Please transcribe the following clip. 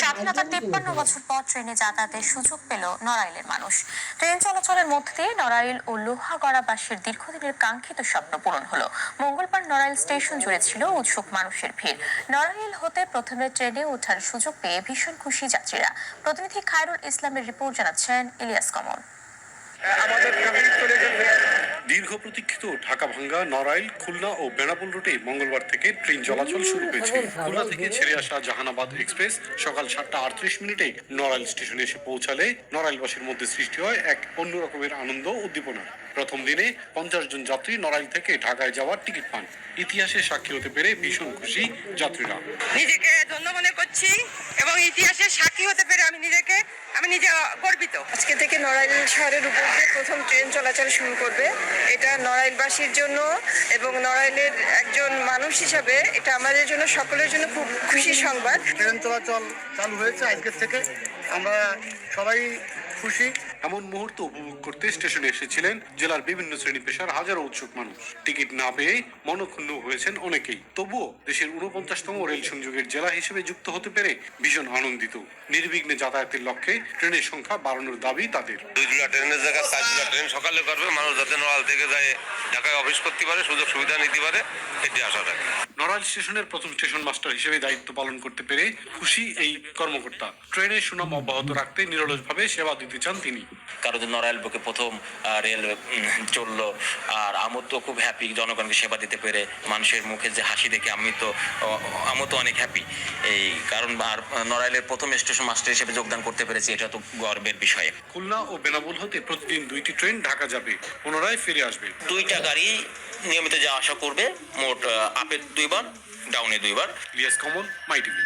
স্বাধীনতার তিপ্পান্ন বছর পর ট্রেনে যাতায়াতের সুযোগ পেল নড়াইলের মানুষ। ট্রেন চলাচলের মধ্যে দিয়ে নড়াইল ও লোহাগড়াবাসীর দীর্ঘদিনের কাঙ্ক্ষিত স্বপ্ন পূরণ হলো। মঙ্গলবার নড়াইল স্টেশন জুড়ে ছিল উৎসুক মানুষের ভিড়। নড়াইল হতে প্রথমে ট্রেনে ওঠার সুযোগ পেয়ে ভীষণ খুশি যাত্রীরা। প্রতিনিধি খায়রুল ইসলামের রিপোর্ট জানাচ্ছেন ইলিয়াস কমল। আমাদের দীর্ঘ প্রতীক্ষিত ঢাকা ভাঙ্গা নড়াইল খুলনা ও বেনাপোল রুটে মঙ্গলবার থেকে ট্রেন চলাচল শুরু হয়েছে। খুলনা থেকে ছেড়ে আসা জাহানাবাদ এক্সপ্রেস সকাল সাতটা আটত্রিশ মিনিটে নড়াইল স্টেশনে এসে পৌঁছালে নড়াইলবাসীর মধ্যে সৃষ্টি হয় এক অন্য রকমের আনন্দ উদ্দীপনা। প্রথম দিনে পঞ্চাশ জন যাত্রী নড়াইল থেকে ঢাকায় যাওয়ার টিকিট পান। ইতিহাসে সাক্ষী হতে পেরে ভীষণ খুশি যাত্রীরা। নিজেকে ধন্য মনে করছি এবং ইতিহাসের সাক্ষী হতে পেরে আমি নিজেকে আমি নিজে গর্বিত। আজকে থেকে নড়াইল শহরের উপর দিয়ে প্রথম ট্রেন চলাচল শুরু করবে। এটা নড়াইলবাসীর জন্য এবং নড়াইলের একজন মানুষ হিসাবে এটা আমাদের জন্য সকলের জন্য খুব খুশি সংবাদ। ট্রেন চলাচল চালু হয়েছে আজকের থেকে। আমরা সবাই খুশি। এমন মুহূর্ত উপভোগ করতে স্টেশনে এসেছিলেন জেলার বিভিন্ন শ্রেণি পেশার হাজারো উৎসুক মানুষ। টিকিট না পেয়ে মনক্ষুণ্ণ হয়েছেন অনেকেই। তবুও দেশের উনপঞ্চাশতম রেল সংযোগের জেলা হিসেবে যুক্ত হতে পেরে ভীষণ আনন্দিত। নির্বিঘ্নে যাতায়াতের লক্ষ্যে ট্রেনের সংখ্যা বাড়ানোর দাবি তাদের। দুই জোড়া ট্রেনের জায়গায় চার জোড়া ট্রেন সকালে করবে মানুষ যাতে নড়াল থেকে যায় ঢাকায় অফিস করতে পারে সুযোগ সুবিধা নিতে পারে এটি আশা রাখি। নড়াইল স্টেশনের প্রথম স্টেশন মাস্টার হিসেবে দায়িত্ব পালন করতে পেরে খুশি এই কর্মকর্তা। ট্রেনের সুনাম অব্যাহত রাখতে নিরলসভাবে সেবা দিতে চান তিনি। কারও যে নড়াইল বুকে প্রথম রেল চলল। আর আমও তো খুব হ্যাপি জনগণকে সেবা দিতে পেরে মানুষের মুখে যে হাসি দেখে আমি তো আমও তো অনেক হ্যাপি এই কারণ আর নড়াইলের প্রথম স্টেশন মাস্টার হিসেবে যোগদান করতে পেরেছি এটা তো গর্বের বিষয়। খুলনা ও বেনাবুল হতে প্রতিদিন দুইটি ট্রেন ঢাকা যাবে পুনরায় ফিরে আসবে। দুইটা গাড়ি নিয়মিত যা আশা করবে মোট আহ, আপে দুইবার ডাউনে দুইবার। Ilias Kamal my TV.